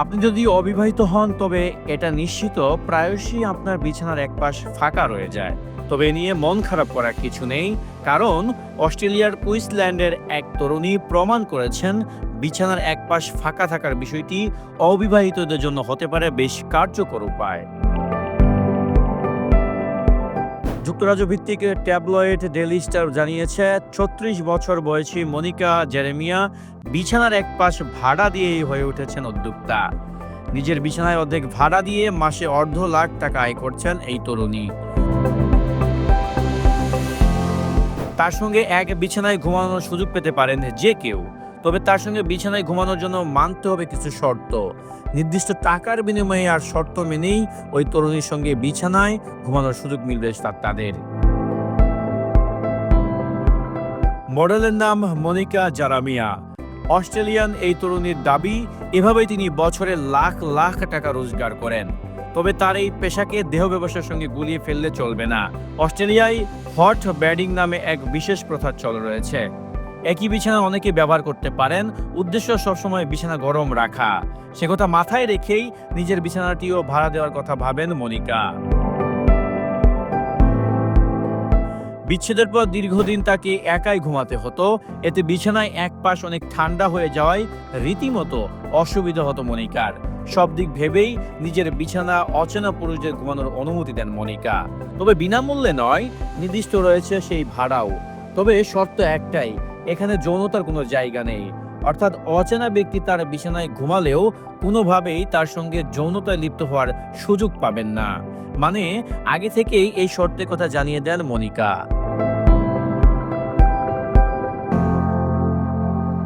আপনি যদি অবিবাহিত হন, তবে এটা নিশ্চিত প্রায়শই আপনার বিছানার এক পাশ ফাঁকা রয়ে যায়। তবে নিয়ে মন খারাপ করার কিছু নেই, কারণ অস্ট্রেলিয়ার কুইন্সল্যান্ডের এক তরুণী প্রমাণ করেছেন, বিছানার এক পাশ ফাঁকা থাকার বিষয়টি অবিবাহিতদের জন্য হতে পারে বেশ কার্যকর উপায়। যুক্তরাজ্য ভিত্তিক ট্যাবলয়েড ডেলি স্টার জানিয়েছে, ছত্রিশ বছর বয়সী মনিকা জেরেমিয়া বিছানার এক পাশ ভাড়া দিয়েই হয়ে উঠেছেন উদ্যোক্তা। নিজের বিছানায় অর্ধেক ভাড়া দিয়ে মাসে অর্ধ লাখ টাকা আয় করছেন এই তরুণী। তার সঙ্গে এক বিছানায় ঘুমানোর সুযোগ পেতে পারেন যে কেউ। তবে তার সঙ্গে বিছানায় ঘুমানোর জন্য মানতে হবে কিছু শর্ত। নির্দিষ্ট টাকার বিনিময়ে আর শর্ত মেনেই ওই তরুণীর সঙ্গে বিছানায় ঘুমানোর সুযোগ মিলবে তাদের। মডেলের নাম মনিকা জারামিয়া। অস্ট্রেলিয়ান এই তরুণীর দাবি, এভাবেই তিনি বছরে লাখ লাখ টাকা রোজগার করেন। তবে তার এই পেশাকে দেহ ব্যবসার সঙ্গে গুলিয়ে ফেললে চলবে না। অস্ট্রেলিয়ায় হট ব্যাডিং নামে এক বিশেষ প্রথা চল রয়েছে। একই বিছানা অনেকে ব্যবহার করতে পারেন, উদ্দেশ্য সবসময় বিছানা গরম রাখা। সে কথা মাথায় রেখেই নিজের বিছানাটিও ভাড়া দেওয়ার কথা ভাবেন মনিকা। বিচ্ছেদের পর দীর্ঘদিন তাকে একাই ঘুমাতে হতো। এতে বিছানায় এক পাশ অনেক ঠান্ডা হয়ে যাওয়ায় রীতিমতো অসুবিধা হতো মনিকার। সব দিক ভেবেই নিজের বিছানা অচেনা পুরুষদের ঘুমানোর অনুমতি দেন মনিকা। তবে বিনামূল্যে নয়, নির্দিষ্ট রয়েছে সেই ভাড়াও। তবে শর্ত একটাই এখানে যৌনতার কোনো জায়গা নেই। অর্থাৎ অচেনা ব্যক্তি তার বিছানায় ঘুমালেও কোনোভাবেই তার সঙ্গে যৌনতায় লিপ্ত হওয়ার সুযোগ পাবেন না। মানে আগে থেকেই এই শর্তের কথা জানিয়ে দেন মনিকা।